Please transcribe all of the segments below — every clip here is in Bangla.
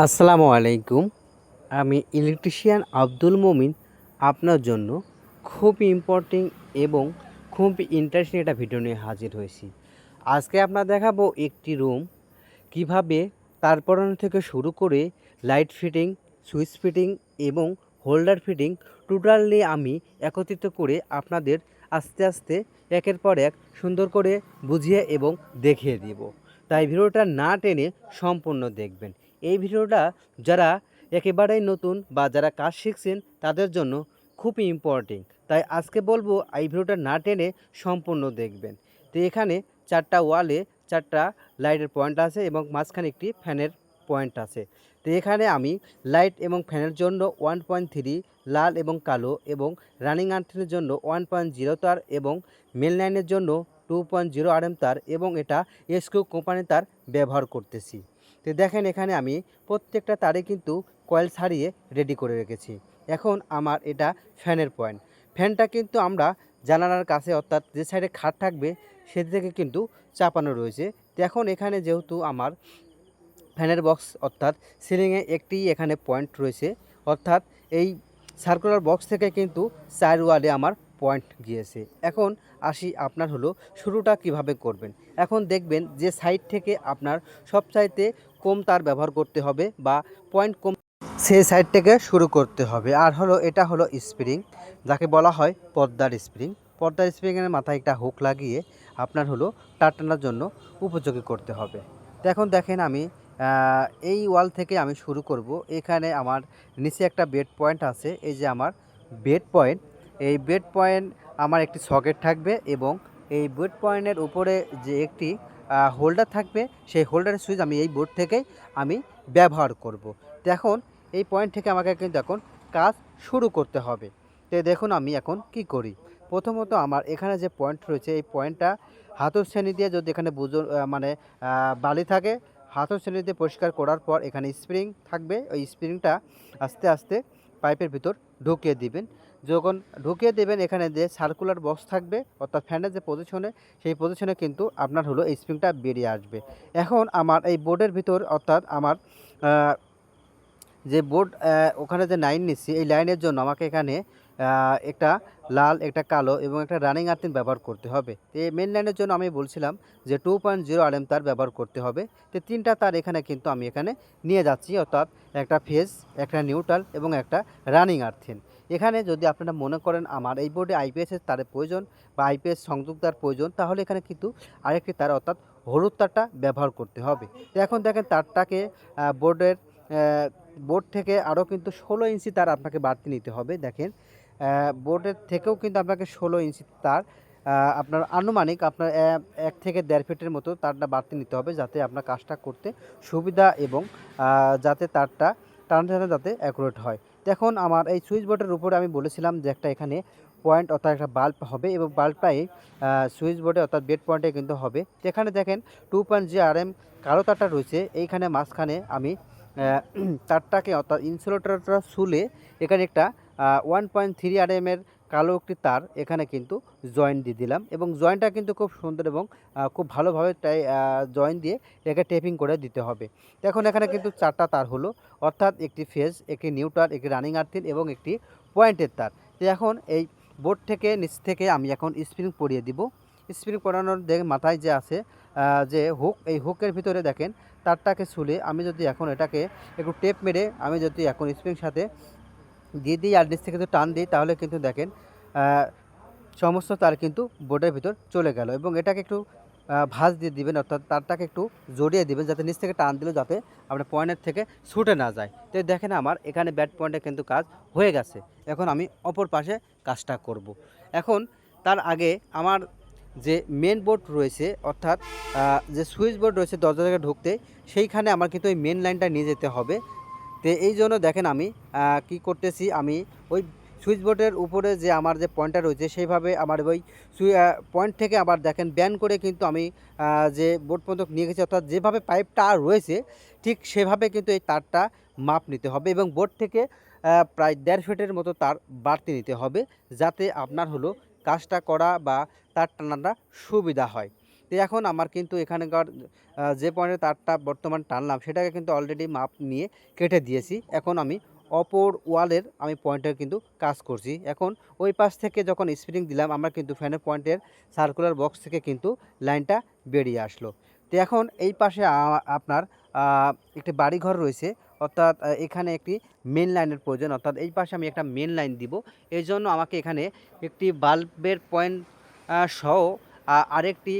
আসসালামু আলাইকুম। আমি ইলেকট্রিশিয়ান আব্দুল মমিন আপনার জন্য খুব ইম্পর্টেন্ট এবং খুব ইন্টারেস্টিং একটা ভিডিও নিয়ে হাজির হয়েছি। আজকে আপনার দেখাবো একটি রুম কীভাবে তার পরানো থেকে শুরু করে লাইট ফিটিং সুইচ ফিটিং এবং হোল্ডার ফিটিং টোটালি আমি একত্রিত করে আপনাদের আস্তে আস্তে একের পর এক সুন্দর করে বুঝিয়ে এবং দেখিয়ে দিব। তাই ভিডিওটা না টেনে সম্পূর্ণ দেখবেন। এই ভিডিওটা যারা একেবারেই নতুন বা যারা কাজ শিখছেন, তাদের জন্য খুবই ইম্পর্টেন্ট তাই আজকে বলব, এই ভিডিওটা না টেনে সম্পূর্ণ দেখবেন। তো এখানে চারটা ওয়ালে চারটা লাইটের পয়েন্ট আছে এবং মাঝখানে একটি ফ্যানের পয়েন্ট আছে। তো এখানে আমি লাইট এবং ফ্যানের জন্য ওয়ান পয়েন্ট থ্রি লাল এবং কালো এবং রানিং আর্থিনের জন্য ওয়ান পয়েন্ট জিরো তার এবং মেল লাইনের জন্য two point zero R M তার এবং এটা এসকিউ কোম্পানির তার ব্যবহার করতেছি। তো দেখেন এখানে আমি প্রত্যেকটা তারে কিন্তু কয়েল ছাড়িয়ে রেডি করে রেখেছি। এখন আমার এটা ফ্যানের পয়েন্ট ফ্যানটা কিন্তু আমরা জানালার কাছে অর্থাৎ যে সাইডে খাট থাকবে, সে থেকে কিন্তু চাপানো রয়েছে। তো এখন এখানে যেহেতু আমার ফ্যানের বক্স অর্থাৎ সিলিংয়ে একটি এখানে পয়েন্ট রয়েছে, অর্থাৎ এই সার্কুলার বক্স থেকে কিন্তু চার ওয়ালে আমার পয়েন্ট গিয়েছে। এখন আসি আপনার হলো শুরুটা কীভাবে করবেন। এখন দেখবেন যে সাইড থেকে আপনার সবচাইতে কম তার ব্যবহার করতে হবে বা পয়েন্ট কম সেই সাইড থেকে শুরু করতে হবে। আর হলো, এটা হলো স্প্রিং যাকে বলা হয় পর্দার স্প্রিং পর্দার স্প্রিংয়ের মাথায় একটা হুক লাগিয়ে আপনার হলো তার টানার জন্য উপযোগী করতে হবে। তো এখন দেখেন আমি এই ওয়াল থেকে আমি শুরু করব। এখানে আমার নিচে একটা বেড পয়েন্ট আছে। এই যে আমার বেড পয়েন্ট এই বেড পয়েন্ট আমার একটি সকেট থাকবে এবং এই বুট পয়েন্টের উপরে যে একটি হোল্ডার থাকবে, সেই হোল্ডারের সুইচ আমি এই বোর্ড থেকে আমি ব্যবহার করব। তো এখন এই পয়েন্ট থেকে আমাকে কিন্তু এখন কাজ শুরু করতে হবে। তো দেখুন আমি এখন কি করি। প্রথমত আমার এখানে যে পয়েন্ট রয়েছে, এই পয়েন্টটা হাতের শ্রেণি দিয়ে যদি এখানে বুঝো মানে বালি থাকে হাতের শ্রেণি দিয়ে পরিষ্কার করার পর এখানে স্প্রিং থাকবে। ওই স্প্রিংটা আস্তে আস্তে পাইপের ভিতর ঢুকিয়ে দিবেন। যখন ঢুকিয়ে দেবেন, এখানে যে সার্কুলার বক্স থাকবে, অর্থাৎ ফ্যানের যে পজিশনে সেই পজিশনে কিন্তু আপনার হলো এই স্প্রিংটা বেরিয়ে আসবে। এখন আমার এই বোর্ডের ভিতর, অর্থাৎ আমার যে বোর্ড ওখানে যে লাইন নিচ্ছি, এই লাইনের জন্য আমাকে এখানে একটা লাল, একটা কালো এবং একটা রানিং আর্থিন ব্যবহার করতে হবে। তো এই মেন লাইনের জন্য আমি বলছিলাম যে two point zero R M তার ব্যবহার করতে হবে। তো তিনটা তার এখানে কিন্তু আমি এখানে নিয়ে যাচ্ছি, অর্থাৎ একটা ফেজ একটা নিউট্রাল এবং একটা রানিং আর্থিন এখানে যদি আপনারা মনে করেন আমার এই বোর্ডে আইপিএসের তারের প্রয়োজন বা আইপিএস সংযোগ তার প্রয়োজন, তাহলে এখানে কিন্তু আরেকটি তার অর্থাৎ হলুদ তারটা ব্যবহার করতে হবে। তো এখন দেখেন তারটাকে বোর্ডের বোর্ড থেকে আরও কিন্তু ষোলো ইঞ্চি তার আপনাকে বাড়তি নিতে হবে। দেখেন বোর্ডের থেকেও কিন্তু আপনাকে ষোলো ইঞ্চি তার আপনার আনুমানিক আপনার এক থেকে দেড় ফিটের মতো তারটা বাড়তি নিতে হবে যাতে আপনার কাজটা করতে সুবিধা এবং যাতে তারটা টানতে যাতে অ্যাকুরেট হয়। দেখুন, আমার এই সুইচ বোর্ডের উপরে আমি বলেছিলাম যে একটা এখানে পয়েন্ট অর্থাৎ একটা বাল্ব হবে এবং বাল্বটাই সুইচ বোর্ডে অর্থাৎ বেড পয়েন্টে কিন্তু হবে। এখানে দেখেন two point G R M কালো তারটা রয়েছে, এইখানে মাঝখানে আমি তারটাকে অর্থাৎ ইনসুলেটরটা শুলে এখানে একটা ওয়ান পয়েন্ট থ্রি আর এর কালো একটি তার এখানে কিন্তু জয়েন্ট দিয়ে দিলাম এবং জয়েন্টটা কিন্তু খুব সুন্দর এবং খুব ভালোভাবে তাই জয়েন্ট দিয়ে এটাকে টেপিং করে দিতে হবে। এখন এখানে কিন্তু চারটা তার হলো, অর্থাৎ একটি ফেজ একটি নিউটার একটি রানিং আর্থিন এবং একটি পয়েন্টের তার। তো এখন এই বোর্ড থেকে নিচ থেকে আমি এখন স্প্রিং পরিয়ে দিব। স্প্রিং পরানোর দেখে, মাথায় যে আছে যে হুক এই হুকের ভিতরে দেখেন, তারটাকে শুলে আমি যদি এখন এটাকে একটু টেপ মেরে, আমি যদি এখন স্প্রিং সাথে দিয়ে দিই আর নিচ থেকে যদি টান দিই, তাহলে কিন্তু দেখেন সমস্ত তার কিন্তু বোর্ডের ভিতর চলে গেল এবং এটাকে একটু ভাঁজ দিয়ে দিবেন, অর্থাৎ তারটাকে একটু জড়িয়ে দিবেন যাতে নিচ থেকে টান দিলে যাতে আপনার পয়েন্টের থেকে ছুটে না যায়। তো দেখেন আমার, এখানে ব্যাট পয়েন্টে কিন্তু কাজ হয়ে গেছে। এখন আমি অপর পাশে কাজটা করব। এখন তার আগে আমার যে মেন বোর্ড রয়েছে, অর্থাৎ যে সুইচ বোর্ড রয়েছে দরজা থেকে ঢুকতে, সেইখানে আমার কিন্তু ওই মেন লাইনটা নিয়ে যেতে হবে। তো এই জন্য দেখেন আমি কি করতেছি আমি, ওই সুইচ বোর্ডের উপরে যে আমার যে পয়েন্টটা রয়েছে সেইভাবে আমার ওই পয়েন্ট থেকে আবার দেখেন ব্যান করে কিন্তু আমি যে বোর্ড পর্যন্ত নিয়ে গেছি, অর্থাৎ যেভাবে পাইপটা রয়েছে, ঠিক সেভাবে কিন্তু এই তারটা মাপ নিতে হবে এবং বোর্ড থেকে প্রায় দেড় ফিটের মতো তার বাড়তি নিতে হবে, যাতে আপনার হলো কাজটা করা বা তার টানাটা সুবিধা হয়। তো এখন আমার কিন্তু এখানকার যে পয়েন্টে তারটা বর্তমান টানলাম, সেটাকে কিন্তু অলরেডি মাপ নিয়ে কেটে দিয়েছি। এখন আমি অপর ওয়ালের আমি পয়েন্টের কিন্তু কাজ করছি। এখন ওই পাশ থেকে যখন স্প্রিং দিলাম, আমরা কিন্তু ফ্যানের পয়েন্টের সার্কুলার বক্স থেকে কিন্তু লাইনটা বেরিয়ে আসলো। তো এখন এই পাশে আপনার একটি বাড়িঘর রয়েছে, অর্থাৎ এখানে একটি মেন লাইনের প্রয়োজন। অর্থাৎ এই পাশে আমি একটা মেন লাইন দিব। এই জন্য আমাকে এখানে একটি বাল্বের পয়েন্ট সহ আরেকটি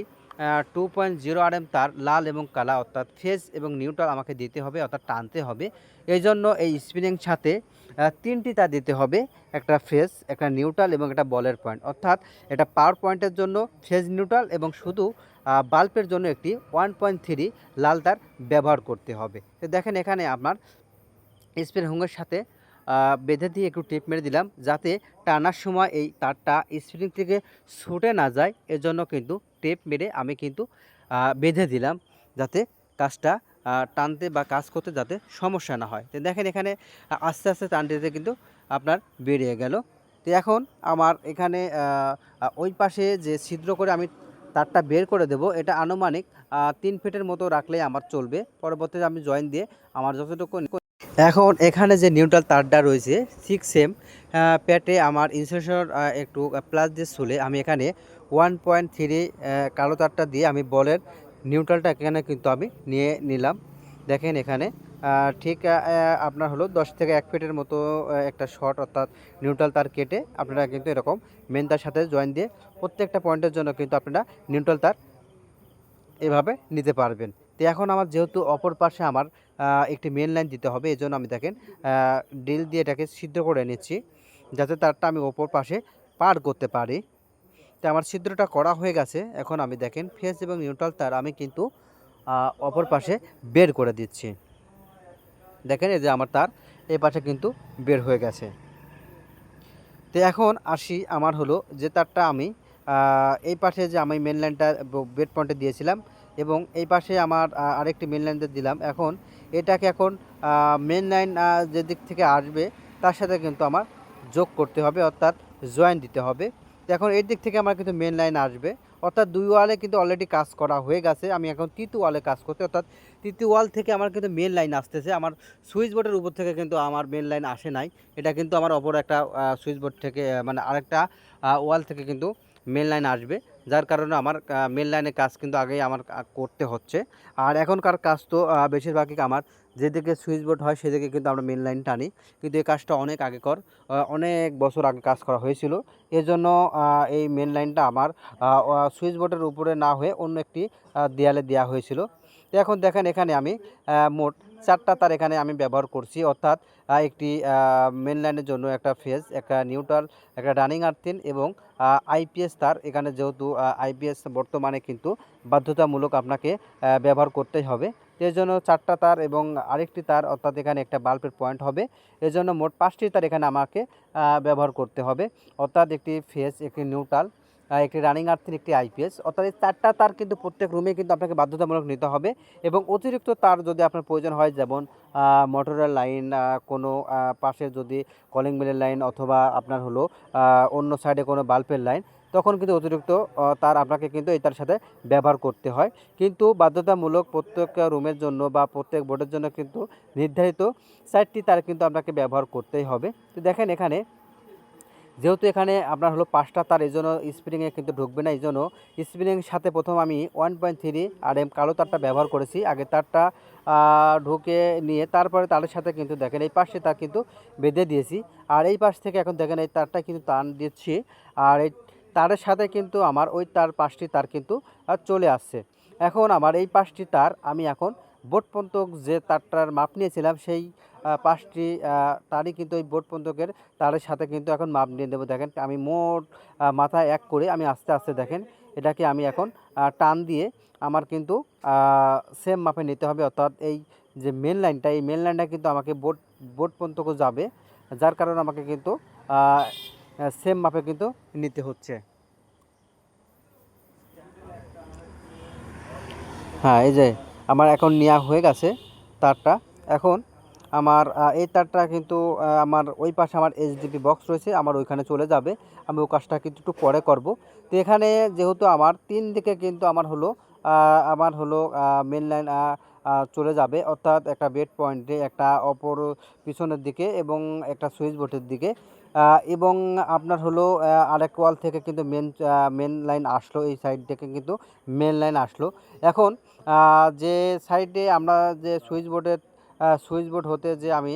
two point zero R M তার লাল এবং কালা, অর্থাৎ ফেজ এবং নিউট্রাল আমাকে দিতে হবে, অর্থাৎ টানতে হবে। এই জন্য এই স্পিনিং সাথে তিনটি তার দিতে হবে, একটা ফেজ একটা নিউট্রাল এবং একটা বলের পয়েন্ট অর্থাৎ এটা পাওয়ার পয়েন্টের জন্য ফেজ নিউট্রাল এবং শুধু বাল্বের জন্য একটি ওয়ান পয়েন্ট থ্রি লাল তার ব্যবহার করতে হবে। তো দেখেন এখানে আপনার স্প্রে হুঙ্গের সাথে বেঁধে দিয়ে একটু টেপ মেরে দিলাম, যাতে টানার সময় এই তারটা স্প্রিং থেকে ছুটে না যায়, এজন্য কিন্তু টেপ মেরে আমি কিন্তু বেঁধে দিলাম যাতে কাজটা টানতে বা কাজ করতে যাতে সমস্যা না হয়। তো দেখেন এখানে আস্তে আস্তে টানতে কিন্তু আপনার বেরিয়ে গেল। তো এখন আমার এখানে ওই পাশে যে ছিদ্র করে আমি তারটা বের করে দেব, এটা আনুমানিক তিন ফিটের মতো রাখলে আমার চলবে। পরবর্তীতে আমি জয়েন দিয়ে আমার যতটুকু এখন এখানে যে নিউট্রাল তারটা রয়েছে সিক্স এম প্যাটে আমার ইনসুলেশন একটু প্লাস দিয়ে চলে আমি এখানে ওয়ান পয়েন্ট থ্রি কালো তারটা দিয়ে আমি বলের নিউট্রালটা এখানে কিন্তু আমি নিয়ে নিলাম। দেখেন এখানে ঠিক আপনার হলো দশ থেকে এক ফিটের মতো একটা শর্ট অর্থাৎ নিউট্রাল তার কেটে আপনারা কিন্তু এরকম মেন তার সাথে জয়েন দিয়ে প্রত্যেকটা পয়েন্টের জন্য কিন্তু আপনারা নিউট্রাল তার এভাবে নিতে পারবেন। তো এখন আমার যেহেতু অপর পাশে আমার একটি মেন লাইন দিতে হবে এই আমি দেখেন ড্রিল দিয়ে এটাকে সিদ্ধ করে নিচ্ছি, যাতে তারটা আমি অপর পাশে পার করতে পারি। তো আমার ছিদ্রটা করা হয়ে গেছে। এখন আমি দেখেন ফেস এবং নিউট্রাল তার আমি কিন্তু অপর পাশে বের করে দিচ্ছি। দেখেন এই যে আমার তার, এই পাশে কিন্তু বের হয়ে গেছে। তো এখন আসি আমার হলো যে তারটা আমি এই পাশে যে আমি মেন লাইনটা বেড পয়েন্টে দিয়েছিলাম এবং এই পাশে আমার আরেকটি মেন লাইন দিলাম। এখন এটাকে এখন মেন লাইন যে দিক থেকে আসবে তার সাথে কিন্তু আমার যোগ করতে হবে, অর্থাৎ জয়েন দিতে হবে। এখন এর দিক থেকে আমার কিন্তু মেন লাইন আসবে। অর্থাৎ দুই ওয়ালে কিন্তু অলরেডি কাজ করা হয়ে গেছে। আমি এখন তৃতীয় ওয়ালে কাজ করতে অর্থাৎ তৃতীয় ওয়াল থেকে আমার কিন্তু মেন লাইন আসতেছে। আমার সুইচ বোর্ডের উপর থেকে কিন্তু আমার মেন লাইন আসে নাই। এটা কিন্তু আমার অপর একটা সুইচ বোর্ড থেকে মানে আরেকটা ওয়াল থেকে কিন্তু মেন লাইন আসবে। যার কারণে আমার মেন লাইনের কাজ কিন্তু আগেই আমার করতে হচ্ছে। আর এখনকার কাজ তো বেশিরভাগই আমার যেদিকে সুইচ বোর্ড হয় সেদিকে কিন্তু আমরা মেন লাইন টানি। কিন্তু এই কাজটা অনেক আগেকর আহ, অনেক বছর আগে কাজ করা হয়েছিল। এজন্য এই মেন লাইনটা আমার সুইচ বোর্ডের উপরে না হয়ে অন্য একটি দেয়ালে দেওয়া হয়েছিল। এখন দেখেন এখানে আমি মোট চারটা তার এখানে আমি ব্যবহার করছি। অর্থাৎ একটি মেন লাইনের জন্য একটা ফেজ একটা নিউট্রাল একটা রানিং আর্থিন এবং আইপিএস তার এখানে যেহেতু আইপিএস বর্তমানে কিন্তু বাধ্যতামূলক আপনাকে ব্যবহার করতেই হবে। এর জন্য চারটা তার এবং আরেকটি তার, অর্থাৎ এখানে একটা বাল্বের পয়েন্ট হবে। এর জন্য মোট পাঁচটি তার এখানে আমাকে ব্যবহার করতে হবে। অর্থাৎ একটি ফেজ একটি নিউট্রাল একটি রানিং আর্থিন একটি আইপিএস অর্থাৎ এই চারটা তার কিন্তু প্রত্যেক রুমে কিন্তু আপনাকে বাধ্যতামূলক নিতে হবে এবং অতিরিক্ত তার যদি আপনার প্রয়োজন হয়, যেমন মোটরের লাইন কোনো পাশে যদি কলিং বেলের লাইন অথবা আপনার হলো অন্য সাইডে কোনো বাল্বের লাইন তখন কিন্তু অতিরিক্ত তার আপনাকে কিন্তু এটার সাথে ব্যবহার করতে হয়। কিন্তু বাধ্যতামূলক প্রত্যেক রুমের জন্য বা প্রত্যেক বোর্ডের জন্য কিন্তু নির্ধারিত চারটি তার কিন্তু আপনাকে ব্যবহার করতেই হবে। তো দেখেন এখানে যেহেতু এখানে আপনার হলো পাঁচটা তার, এই জন্য স্প্রিংয়ে কিন্তু ঢুকবে না, এই জন্য স্প্রিং সাথে প্রথম আমি one point three R M কালো তারটা ব্যবহার করেছি। আগে তারটা ঢুকে নিয়ে তারপরে তারের সাথে কিন্তু দেখেন এই পাশে তার কিন্তু বেঁধে দিয়েছি। আর এই পাশ থেকে এখন দেখেন এই তারটা কিন্তু টান দিচ্ছি। আর এই তারের সাথে কিন্তু আমার ওই তার পাঁচটি তার কিন্তু চলে আসছে। এখন আমার এই পাঁচটি তার আমি এখন বোট পন্তক যে তারটার মাপ নিয়েছিলাম, সেই পাঁচটি তারই কিন্তু ওই বোট পন্তকের তারের সাথে কিন্তু এখন মাপ নিয়ে দেবো দেখেন, আমি মোট মাথায় এক করে আমি আস্তে আস্তে দেখেন, এটাকে আমি এখন টান দিয়ে আমার কিন্তু সেম মাপে নিতে হবে। অর্থাৎ এই যে মেন লাইনটা এই মেন লাইনটা কিন্তু আমাকে বোট বোট পর্যন্ত যাবে, যার কারণে আমাকে কিন্তু সেম মাপে কিন্তু নিতে হচ্ছে। হ্যাঁ এই যে আমার এখন নেওয়া হয়ে গেছে তারটা। এখন আমার এই তারটা কিন্তু আমার ওই পাশে আমার এইচডিপি বক্স রয়েছে, আমার ওইখানে চলে যাবে। আমি ওই কাজটা কিন্তু একটু পরে করব। তো এখানে যেহেতু আমার তিন দিকে কিন্তু আমার হলো আমার হলো মেন লাইন চলে যাবে। অর্থাৎ একটা বেড পয়েন্টে একটা অপর পিছনের দিকে এবং একটা সুইচ বোর্ডের দিকে। এবং আপনার হলো আরেক ওয়াল থেকে কিন্তু মেন মেন লাইন আসলো, এই সাইড থেকে কিন্তু মেন লাইন আসলো। এখন যে সাইডে আমরা যে সুইচ বোর্ডের সুইচ বোর্ড হতে যে আমি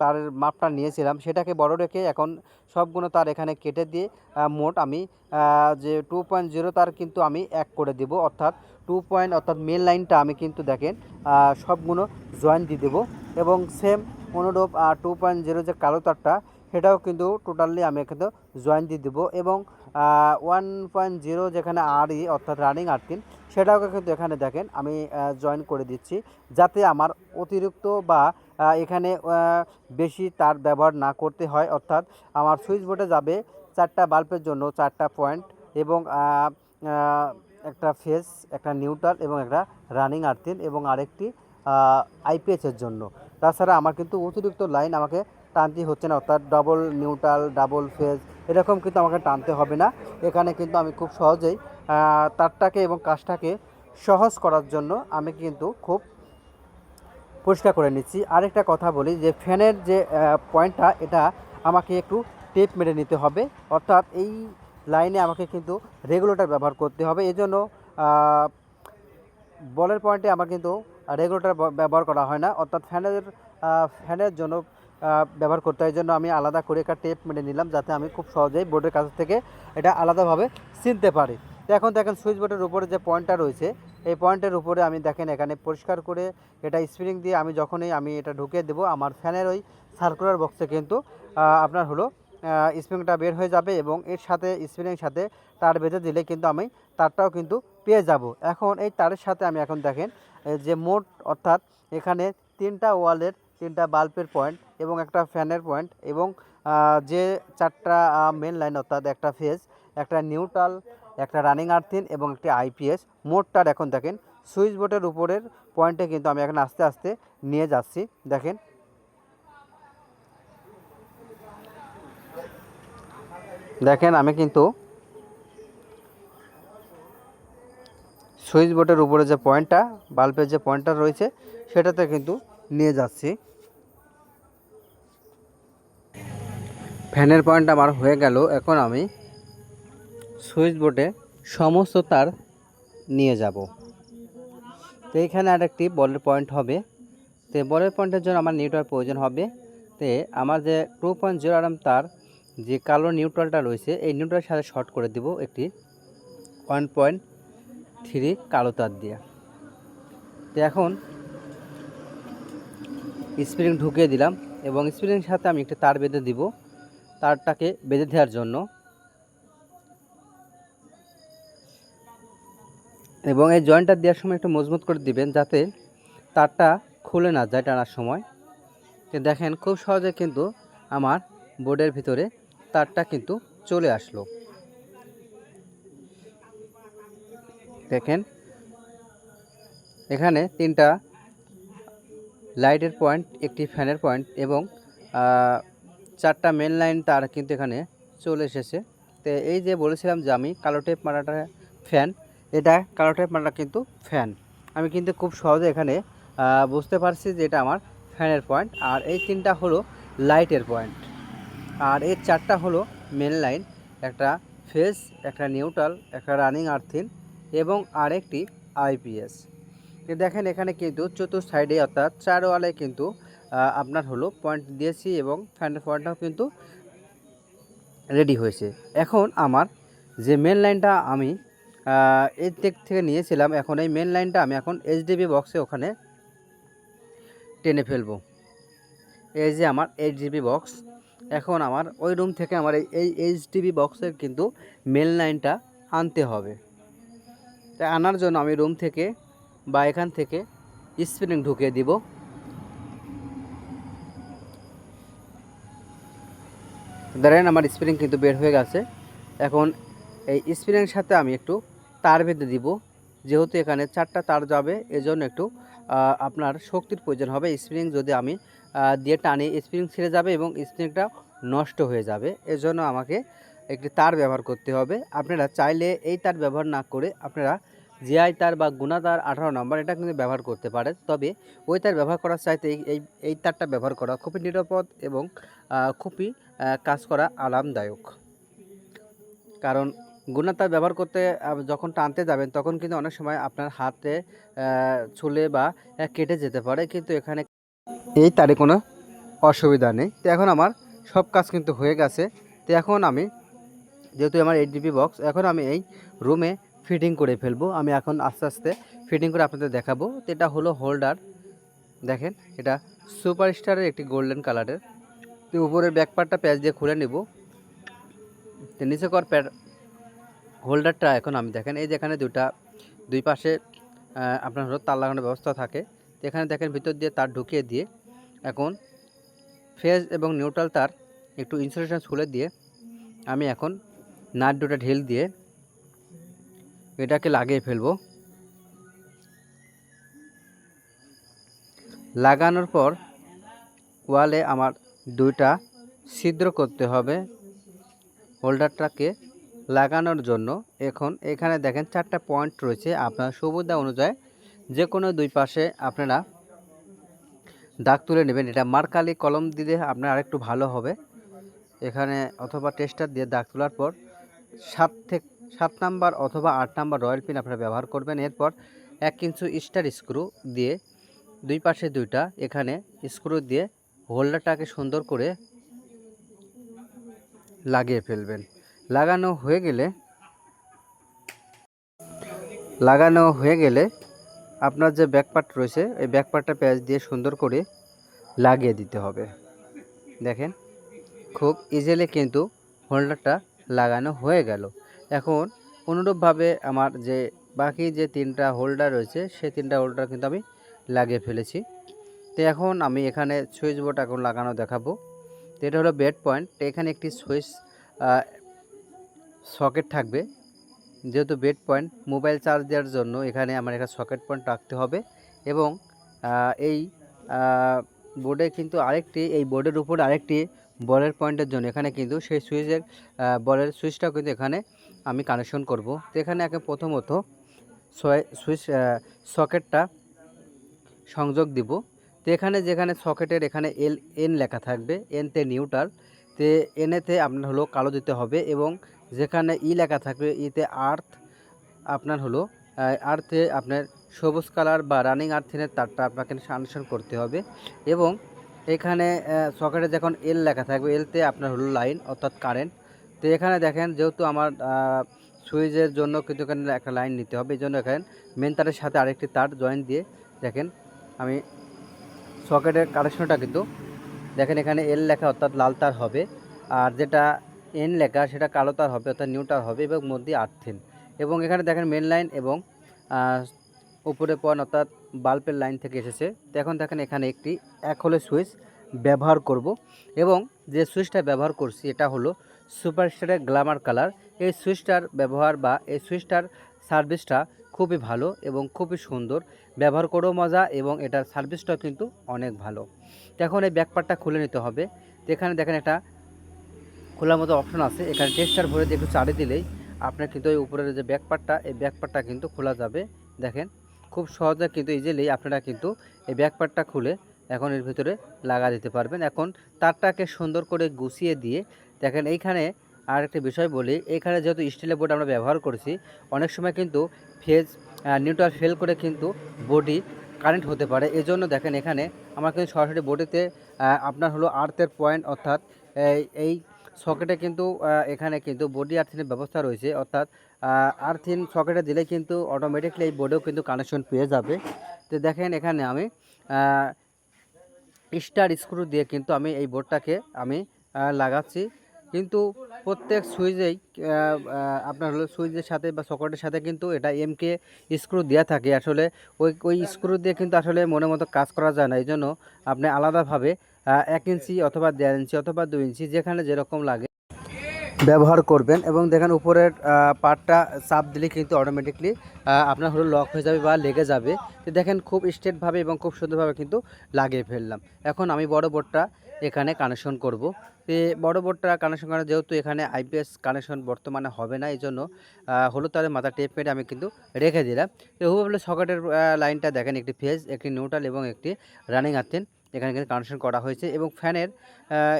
তার মাপটা নিয়েছিলাম, সেটাকে বড় রেখে এখন সবগুলো তার এখানে কেটে দিয়ে মোট আমি যে টু পয়েন্ট জিরো তার কিন্তু আমি এক করে দেবো। অর্থাৎ টু পয়েন্ট অর্থাৎ মেন লাইনটা আমি কিন্তু দেখেন সবগুলো জয়েন দিয়ে দেবো। এবং সেম অনুরূপ টু পয়েন্ট জিরো যে কালো তারটা, সেটাও কিন্তু টোটালি আমি কিন্তু জয়েন দিয়ে দেবো এবং ওয়ান পয়েন্ট জিরো যেখানে আর ই অর্থাৎ রানিং আর্থিন সেটাও কিন্তু এখানে দেখেন, আমি জয়েন করে দিচ্ছি যাতে আমার অতিরিক্ত বা এখানে বেশি তার ব্যবহার না করতে হয়, অর্থাৎ আমার সুইচ বোর্ডে যাবে চারটা বাল্বের জন্য চারটা পয়েন্ট এবং একটা ফেস একটা নিউট্রাল এবং একটা রানিং আর্থিন এবং আরেকটি আইপিএসের জন্য। তাছাড়া আমার কিন্তু অতিরিক্ত লাইন আমাকে টানতে হচ্ছে না, অর্থাৎ ডবল নিউট্রাল ডাবল ফেজ এরকম কিন্তু আমাকে টানতে হবে না। এখানে কিন্তু আমি খুব সহজেই তারটাকে এবং কাজটাকে সহজ করার জন্য আমি কিন্তু খুব পরিষ্কার করে নিচ্ছি। আরেকটা কথা বলি যে, ফ্যানের যে পয়েন্টটা, এটা আমাকে একটু টেপ মেরে নিতে হবে। অর্থাৎ এই লাইনে আমাকে কিন্তু রেগুলেটর ব্যবহার করতে হবে। এই জন্য বলের পয়েন্টে আমার কিন্তু রেগুলেটর ব্যবহার করা হয় না। অর্থাৎ ফ্যানের ফ্যানের জন্য ব্যবহার করতে হয়। জন্য আমি আলাদা করে একটা টেপ মেরে নিলাম যাতে আমি খুব সহজেই বোর্ডের কাছ থেকে এটা আলাদাভাবে চিনতে পারি। তো এখন দেখেন সুইচ বোর্ডের উপরে যে পয়েন্টটা রয়েছে, এই পয়েন্টের উপরে আমি দেখেন এখানে পরিষ্কার করে এটা স্প্রিং দিয়ে আমি যখনই আমি এটা ঢুকিয়ে দেবো, আমার ফ্যানের ওই সার্কুলার বক্সে কিন্তু আপনার হলো স্প্রিংটা বের হয়ে যাবে এবং এর সাথে, স্প্রিংয়ের সাথে তার বেঁধে দিলে কিন্তু আমি তারটাও কিন্তু পেয়ে যাব। এখন এই তারের সাথে আমি এখন দেখেন যে মোট, অর্থাৎ এখানে তিনটা ওয়ালের তিনটা বাল্বের পয়েন্ট এবং একটা ফ্যানের পয়েন্ট এবং যে চারটা মেন লাইন অর্থাৎ একটা ফেজ একটা নিউট্রাল একটা রানিং আর্থিন এবং একটি আইপিএস মোটটার এখন দেখেন সুইচ বোর্ডের উপরের পয়েন্টে কিন্তু আমি এখন আস্তে আস্তে নিয়ে যাচ্ছি। দেখেন। দেখেন, আমি কিন্তু সুইচ বোর্ডের উপরে যে পয়েন্টটা, বাল্বের যে পয়েন্টটা রয়েছে, সেটাতে কিন্তু নিয়ে যাচ্ছি। ফ্যানের পয়েন্ট আমার হয়ে গেল, এখন আমি সুইচ বোর্ডে সমস্ত তার নিয়ে যাব। তো এইখানে আর একটি বলের পয়েন্ট হবে। তো বলের পয়েন্টের জন্য আমার নিউট্রাল প্রয়োজন হবে। তে আমার যে টু পয়েন্ট জিরো আরাম তার যে কালো নিউট্রালটা রয়েছে, এই নিউট্রালের সাথে শর্ট করে দিব একটি ওয়ান পয়েন্ট থ্রি কালো তার দিয়ে। তো এখন স্প্রিং ঢুকিয়ে দিলাম এবং স্প্রিংয়ের সাথে আমি একটা তার বেঁধে দিব। তারটাকে বেঁধে দেওয়ার জন্য। এবং এই জয়েন্টটা দেওয়ার সময় একটু মজবুত করে দিবেন যাতে তারটা খুলে না যায় টানার সময়। তো দেখেন খুব সহজে কিন্তু আমার বোর্ডের ভিতরে তারটা কিন্তু চলে আসলো। দেখেন। এখানে তিনটা লাইটের পয়েন্ট, একটি ফ্যানের পয়েন্ট এবং চারটা মেন লাইন তার কিন্তু এখানে চলে এসেছে। তো এই যে বলেছিলাম যে আমি কালো টেপ মারাটা ফ্যান এটা কালো টেপ মারাটা কিন্তু ফ্যান আমি কিন্তু খুব সহজে এখানে বুঝতে পারছি যে এটা আমার ফ্যানের পয়েন্ট আর এই তিনটা হলো লাইটের পয়েন্ট আর এর চারটা হলো মেন লাইন একটা ফেস একটা নিউট্রাল একটা রানিং আর্থিন এবং আরেকটি আইপিএস দেখেন, এখানে কিন্তু চতুর্থ সাইডে অর্থাৎ চার ওয়ালে কিন্তু আপনার হলো পয়েন্ট দিয়েছি এবং ফ্যানের পয়েন্টটাও কিন্তু রেডি হয়েছে। এখন আমার যে মেন লাইনটা আমি এর দিক থেকে নিয়েছিলাম, এখন এই মেন লাইনটা আমি এখন এইচডিবি বক্সে ওখানে টেনে ফেলব। এই যে আমার এইট জিবি বক্স এখন আমার ওই রুম থেকে আমার এই এই এইচডিবি বক্সের কিন্তু মেন লাইনটা আনতে হবে। তাই আনার জন্য আমি রুম থেকে বা এখান থেকে স্প্রিং ঢুকিয়ে দিব। ধরেন আমার স্প্রিং কিন্তু বের হয়ে গেছে। এখন এই স্প্রিংয়ের সাথে আমি একটু তার বেঁধে দিব। যেহেতু এখানে চারটা তার যাবে, এজন্য একটু আপনার শক্তির প্রয়োজন হবে। স্প্রিং যদি আমি দিয়ে টানি স্প্রিং ছিঁড়ে যাবে এবং স্প্রিংটা নষ্ট হয়ে যাবে। এজন্য আমাকে একটি তার ব্যবহার করতে হবে। আপনারা চাইলে এই তার ব্যবহার না করে আপনারা জিআই তার বা গুণা তার আঠারো নম্বর, এটা কিন্তু ব্যবহার করতে পারে। তবে ওই তার ব্যবহার করার চাইতে এই এই তারটা ব্যবহার করা খুবই নিরাপদ এবং খুবই কাজ করা আরামদায়ক। কারণ গুণা তার ব্যবহার করতে যখন টানতে যাবেন, তখন কিন্তু অনেক সময় আপনার হাতে ছুলে বা কেটে যেতে পারে। কিন্তু এখানে এই তারে কোনো অসুবিধা নেই। তো এখন আমার সব কাজ কিন্তু হয়ে গেছে। তো এখন আমি, যেহেতু আমার এইট বক্স, এখন আমি এই রুমে ফিটিং করে ফেলব। আমি এখন আস্তে আস্তে ফিটিং করে আপনাদের দেখাবো। তো এটা হলো হোল্ডার দেখেন, এটা সুপার স্টারের একটি গোল্ডেন কালারের তো উপরের ব্যাকপার্টটা প্যাচ দিয়ে খুলে নেব। তো নিচে কর প্যাড হোল্ডারটা এখন আমি দেখেন, এই যেখানে দুটা দুই পাশে আপনার হলো তার লাগানোর ব্যবস্থা থাকে। তো এখানে দেখেন, ভিতর দিয়ে তার ঢুকিয়ে দিয়ে এখন ফেজ এবং নিউট্রাল তার একটু ইনসুলেশন খুলে দিয়ে আমি এখন নাট দুটা ঢিল দিয়ে এটাকে লাগিয়ে ফেলব। লাগানোর পর ওয়ালে আমার দুইটা ছিদ্র করতে হবে হোল্ডারটাকে লাগানোর জন্য। এখন এখানে দেখেন চারটা পয়েন্ট রয়েছে। আপনার সুবিধা অনুযায়ী যে কোনো দুই পাশে আপনারা দাগ তুলে নেবেন। এটা মার্কালি কলম দিলে আপনার আরেকটু ভালো হবে। এখানে অথবা টেস্টার দিয়ে দাগ তোলার পর সাত থেকে সাত নাম্বার অথবা আট নাম্বার রয়্যাল পিন আপনারা ব্যবহার করবেন। এরপর এক ইঞ্চু স্টার স্ক্রু দিয়ে দুই পাশে দুইটা, এখানে স্ক্রু দিয়ে হোল্ডারটাকে সুন্দর করে লাগিয়ে ফেলবেন। লাগানো হয়ে গেলে, লাগানো হয়ে গেলে আপনার যে ব্যাকপার্ট রয়েছে, এই ব্যাকপার্টটা পেঁয়াজ দিয়ে সুন্দর করে লাগিয়ে দিতে হবে। দেখেন, খুব ইজিলি কিন্তু হোল্ডারটা লাগানো হয়ে গেল। এখন অনুরূপভাবে আমার যে বাকি যে তিনটা হোল্ডার রয়েছে, সেই তিনটা হোল্ডার কিন্তু আমি লাগিয়ে ফেলেছি। তো এখন আমি এখানে সুইচ বোর্ড এখন লাগানো দেখাবো। তো এটা হলো বেড পয়েন্ট তো এখানে একটি সুইচ সকেট থাকবে। যেহেতু বেড পয়েন্ট মোবাইল চার্জ দেওয়ার জন্য এখানে আমার একটা সকেট পয়েন্ট রাখতে হবে এবং এই বোর্ডে কিন্তু আরেকটি, এই বোর্ডের উপর আরেকটি বলের পয়েন্টের জন্য এখানে কিন্তু সেই সুইচের বলের সুইচটাও কিন্তু এখানে আমি কানেকশন করব। তো এখানে আগে প্রথমত সুইচ সকেটটা সংযোগ দিব। তো এখানে যেখানে সকেটের এখানে এল এন লেখা থাকবে এনতে নিউট্রাল তে এনেতে আপনার হলো কালো দিতে হবে এবং যেখানে ই লেখা থাকবে ইতে আর্থ আপনার হলো আর্থে আপনার সবুজ কালার বা রানিং আর্থিনের তারটা আপনাকে কানেকশন করতে হবে এবং এখানে সকেটে যখন এল লেখা থাকবে এলতে আপনার হলো লাইন অর্থাৎ কারেন্ট তো এখানে দেখেন যেহেতু আমার সুইচের জন্য কিন্তু এখানে একটা লাইন নিতে হবে এই জন্য এখানে মেন তারের সাথে আরেকটি তার জয়েন দিয়ে দেখেন আমি সকেটের কানেকশনটা কিন্তু দেখেন এখানে এল লেখা অর্থাৎ লাল তার হবে, আর যেটা এন লেখা সেটা কালো তার হবে অর্থাৎ নিউ তার হবে এবং মধ্যে আর্থিন। এবং এখানে দেখেন মেন লাইন এবং উপরে পয়েন্ট অর্থাৎ বাল্বের লাইন থেকে এসেছে। তো এখন দেখেন এখানে একটি এক হলে সুইচ ব্যবহার করব এবং যে সুইচটা ব্যবহার করছি এটা হলো সুপারস্টারের গ্ল্যামার কালার। এই সুইচটার ব্যবহার বা এই সুইচটার সার্ভিসটা খুবই ভালো এবং খুবই সুন্দর। ব্যবহার করেও মজা এবং এটার সার্ভিসটাও কিন্তু অনেক ভালো। এখন এই ব্যাকপার্টটা খুলে নিতে হবে। তো এখানে দেখেন একটা খোলার মতো অপশন আছে। এখানে টেস্টার ভরে দিয়ে একটু চাড়ে দিলেই আপনার কিন্তু ওই উপরের যে ব্যাকপার্টটা, এই ব্যাকপার্টটা কিন্তু খোলা যাবে। দেখেন, খুব সহজে কিন্তু ইজিলি আপনারা কিন্তু এই ব্যাকপার্টটা খুলে এখন এর ভিতরে লাগা দিতে পারবেন। এখন তারটাকে সুন্দর করে গুছিয়ে দিয়ে দেখেন, এইখানে আর একটা বিষয় বলি। এখানে যেহেতু স্টিলের বোর্ড আমরা ব্যবহার করছি, অনেক সময় কিন্তু ফেজ নিউট্রাল ফেল করে কিন্তু বডি কারেন্ট হতে পারে। এজন্য দেখেন, এখানে আমার কিন্তু সরাসরি বডিতে আপনার হলো আর্থের পয়েন্ট অর্থাৎ, এই- এই সকেটে কিন্তু এখানে কিন্তু বডি আর্থিনের ব্যবস্থা রয়েছে। অর্থাৎ আর্থিন সকেটে দিলে কিন্তু অটোমেটিকলি এই বোর্ডেও কিন্তু কানেকশন পেয়ে যাবে। তো দেখেন, এখানে আমি স্টার স্ক্রু দিয়ে কিন্তু আমি এই বোর্ডটাকে আমি লাগাচ্ছি। কিন্তু প্রত্যেক সুইচেই আপনার হলো সুইচের সাথে বা সকেটের সাথে কিন্তু এটা এমকে স্ক্রু দেওয়া থাকে। আসলে ওই ওই স্ক্রু দিয়ে কিন্তু আসলে মনের মতো কাজ করা যায় না। এই জন্য আপনি আলাদাভাবে এক ইঞ্চি অথবা দেড় ইঞ্চি অথবা দুই ইঞ্চি যেখানে যেরকম লাগে ব্যবহার করবেন এবং দেখেন উপরের পার্টটা চাপ দিলে কিন্তু অটোমেটিকলি আপনার হলো লক হয়ে যাবে বা লেগে যাবে। তো দেখেন খুব স্ট্রেটভাবে এবং খুব সুন্দরভাবে কিন্তু লাগিয়ে ফেললাম। এখন আমি বড় বোর্ডটা এখানে কানেকশন করব। বড় বোর্ডটা কানেকশন করা যেহেতু এখানে আইপিএস কানেকশন বর্তমানে হবে না এই জন্য হলুদ তারের মাথা টেপ মেরে আমি কিন্তু রেখে দিলাম। তো হুবলে সকেটের লাইনটা দেখেন, একটি ফেজ, একটি নিউট্রাল এবং একটি রানিং আর্থিন, এখানে কিন্তু কানেকশন করা হয়েছে এবং ফ্যানের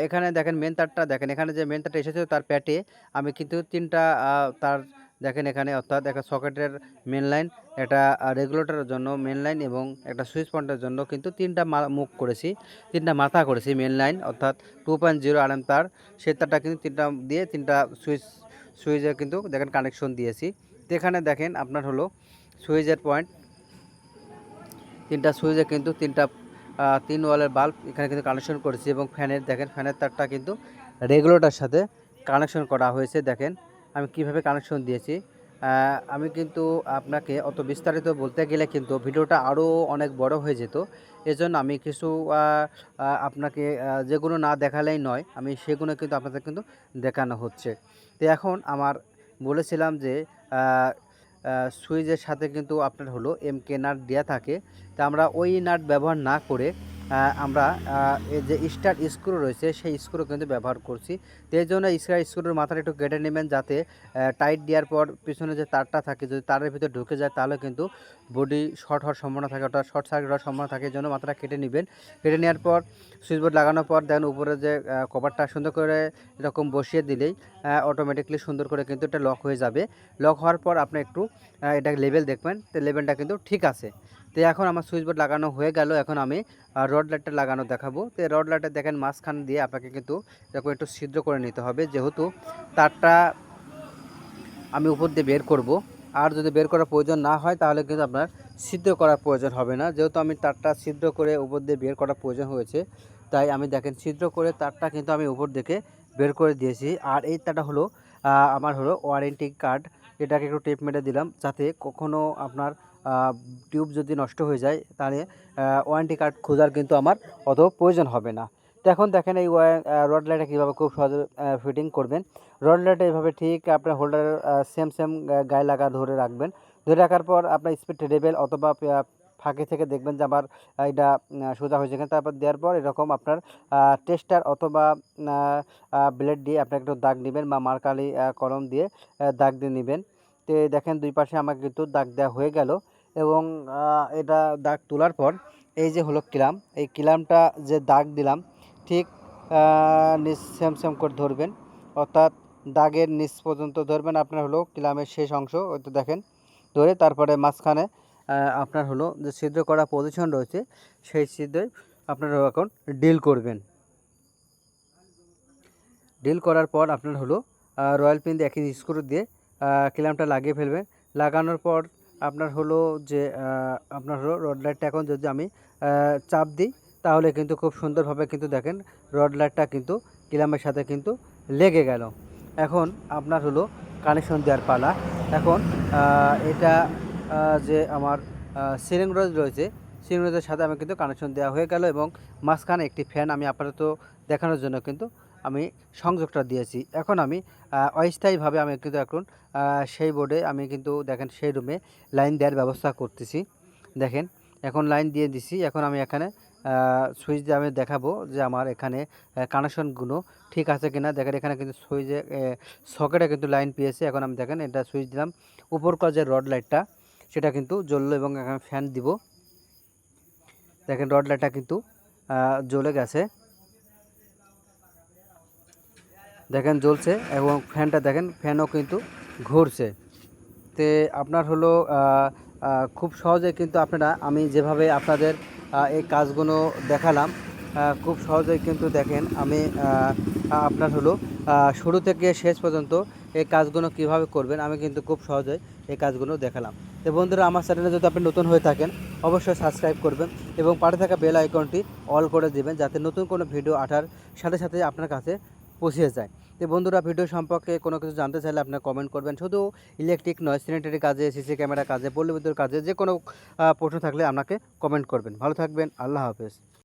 এখানে দেখেন মেন তারটা, দেখেন, এখানে যে মেন তারটা এসেছে তার প্যাটে আমি কিন্তু তিনটা তার দেখেন এখানে অর্থাৎ একটা সকেটের মেন লাইন একটা রেগুলেটরের জন্য মেন লাইন এবং একটা সুইচ পয়েন্টের জন্য কিন্তু তিনটা মুখ করেছি, তিনটা মাথা করেছি মেন লাইন অর্থাৎ two point zero R M তার। সেই তারটা কিন্তু তিনটা দিয়ে তিনটা সুইচ সুইচে কিন্তু দেখেন কানেকশন দিয়েছি। এখানে দেখেন আপনার হলো সুইচের পয়েন্ট তিনটা সুইচে কিন্তু তিনটা তিন ওয়ালের বাল্ব এখানে কিন্তু কানেকশন করেছি এবং ফ্যানের দেখেন ফ্যানের তারটা কিন্তু রেগুলেটার সাথে কানেকশন করা হয়েছে, দেখেন। আমি কীভাবে কানেকশন দিয়েছি আমি কিন্তু আপনাকে অত বিস্তারিত বলতে গেলে কিন্তু ভিডিওটা আরও অনেক বড় হয়ে যেত। এজন্য আমি কিছু আপনাকে যেগুলো না দেখালেই নয়, আমি সেগুলো কিন্তু আপনাদের কিন্তু দেখানো হচ্ছে। তো এখন আমার বলেছিলাম যে সুইচের সাথে কিন্তু আপনার হলো এম কে নাট দেওয়া থাকে। তা আমরা ওই নাট ব্যবহার না করে আমরা যে স্টার স্ক্রু রয়েছে, সেই স্ক্রু কিন্তু ব্যবহার করছি। তো এই জন্য স্ক্রুর মাথাটা একটু কেটে নেবেন যাতে টাইট দেওয়ার পর পিছনে যে তারটা থাকে, যদি তারের ভিতরে ঢুকে যায়, তাহলে কিন্তু বডি শর্ট হওয়ার সম্ভাবনা থাকে, অর্থাৎ শর্ট সার্কিট হওয়ার সম্ভাবনা থাকে, এই জন্য মাথাটা কেটে নেবেন। কেটে নেওয়ার পর সুইচ বোর্ড লাগানোর পর দেখেন উপরে যে কভারটা সুন্দর করে এরকম বসিয়ে দিলেই অটোমেটিকলি সুন্দর করে কিন্তু এটা লক হয়ে যাবে। লক হওয়ার পর আপনি একটু এটা লেভেল দেখবেন, তো লেভেলটা কিন্তু ঠিক আছে। তো এখন আমার সুইচ বোর্ড লাগানো হয়ে গেল, এখন আমি রড লাইটটা লাগানো দেখাবো। তো রড লাইটটা দেখেন মাঝখান দিয়ে আপনাকে কিন্তু এরকম একটু ছিদ্র করে নিতে হবে। যেহেতু তারটা আমি উপর দিয়ে বের করব। আর যদি বের করার প্রয়োজন না হয়, তাহলে কিন্তু আপনার সিদ্ধ করার প্রয়োজন হবে না। যেহেতু আমি তারটা সিদ্ধ করে উপর দিয়ে বের করার প্রয়োজন হয়েছে, তাই আমি দেখেন ছিদ্র করে তারটা কিন্তু আমি উপর দিকে বের করে দিয়েছি। আর এই তারটা হলো আমার হলো ওয়ারেন্টি কার্ড এটাকে একটু টেপ মেরে দিলাম যাতে কখনও আপনার টিউব যদি নষ্ট হয়ে যায়, তাহলে ওয়ারেন্টি কার্ড খোঁজার কিন্তু আমার অত প্রয়োজন হবে না। তো এখন দেখেন এই রড লাইটটা কীভাবে খুব সহজে ফিটিং করবেন। রড লাইটটা এইভাবে ঠিক আপনার হোল্ডারের সেম সেম গায়ে লাগা ধরে রাখবেন। ধরে রাখার পর আপনার স্পিড লেভেল অথবা ফাঁকে থেকে দেখবেন যে আমার এটা সোজা হয়েছে কিনা। তারপর দেওয়ার পর এরকম আপনার টেস্টার অথবা ব্লেড দিয়ে আপনি একটু দাগ নেবেন বা মার্কালি কলম দিয়ে দাগ দিয়ে নেবেন। তো দেখেন দুই পাশে আমার কিন্তু দাগ দেওয়া হয়ে গেল এবং এটা দাগ তোলার পর এই যে হলো কিলাম, এই কিলামটা যে দাগ দিলাম ঠিক নিচ সেম সেম করে ধরবেন। অর্থাৎ দাগের নিচ পর্যন্ত ধরবেন, আপনার হলো কিলামের শেষ অংশ, ওই তো দেখেন। ধরে তারপরে মাঝখানে আপনার হলো যে ছিদ্র করা পজিশন রয়েছে, সেই ছিদ্রে আপনার এখন ডিল করবেন। ডিল করার পর আপনার হলো রয়্যাল পিন দিয়ে একই স্ক্রু দিয়ে ক্ল্যাম্পটা লাগিয়ে ফেলবেন। লাগানোর পর আপনার হলো যে আপনার হলো রড লাইটটা এখন যদি আমি চাপ দিই তাহলে কিন্তু খুব সুন্দরভাবে কিন্তু দেখেন রড লাইটটা কিন্তু ক্ল্যাম্পের সাথে কিন্তু লেগে গেল। এখন আপনার হলো কানেকশন দেওয়ার পালা। এখন এটা যে আমার সিলিং রোজ রয়েছে সিলিং রোজের সাথে আমি কিন্তু কানেকশন দেওয়া হয়ে গেল এবং মাঝখানে একটি ফ্যান আমি আপাতত দেখানোর জন্য কিন্তু আমি সংযোগটা দিয়েছি। এখন আমি অস্থায়ীভাবে আমি কিন্তু এখন সেই বোর্ডে আমি কিন্তু দেখেন সেই রুমে লাইন দেওয়ার ব্যবস্থা করতেছি। দেখেন, এখন লাইন দিয়ে দিছি। এখন আমি এখানে সুইচ দিয়ে আমি দেখাবো যে আমার এখানে কানেকশনগুলো ঠিক আছে কিনা। দেখেন এখানে কিন্তু সুইচে সকেটে কিন্তু লাইন পেয়েছে। এখন আমি দেখেন এটা সুইচ দিলাম। উপর কাজের রড লাইটটা সেটা কিন্তু জ্বললো এবং এখানে ফ্যান দিব। দেখেন রড লাইটটা কিন্তু জ্বলে গেছে। দেখেন জ্বলছে এবং ফ্যানটা দেখেন ফ্যানও কিন্তু ঘুরছে। তে আপনার হলো খুব সহজে কিন্তু আপনারা, আমি যেভাবে আপনাদের এই কাজগুলো দেখালাম খুব সহজেই কিন্তু দেখেন, আমি আপনার হলো শুরু থেকে শেষ পর্যন্ত এই কাজগুলো কীভাবে করবেন, আমি কিন্তু খুব সহজেই এই কাজগুলো দেখালাম। তো বন্ধুরা, আমার চ্যানেলে যদি আপনি নতুন হয়ে থাকেন, অবশ্যই সাবস্ক্রাইব করবেন এবং পাশে থাকা বেল আইকনটি অল করে দেবেন, যাতে নতুন কোনো ভিডিও আসার সাথে সাথে আপনার কাছে পৌঁছে যায়। তো বন্ধুরা ভিডিও সম্পর্কে কোনো কিছু জানতে চাইলে আপনারা কমেন্ট করবেন। শুধু ইলেকট্রিক নয় স্যানিটারি কাজে সিসি ক্যামেরা কাজে পল্লী বিদ্যুৎ কাজে যে কোনো প্রশ্ন থাকলে আপনাকে কমেন্ট করবেন। ভালো থাকবেন, আল্লাহ হাফেজ।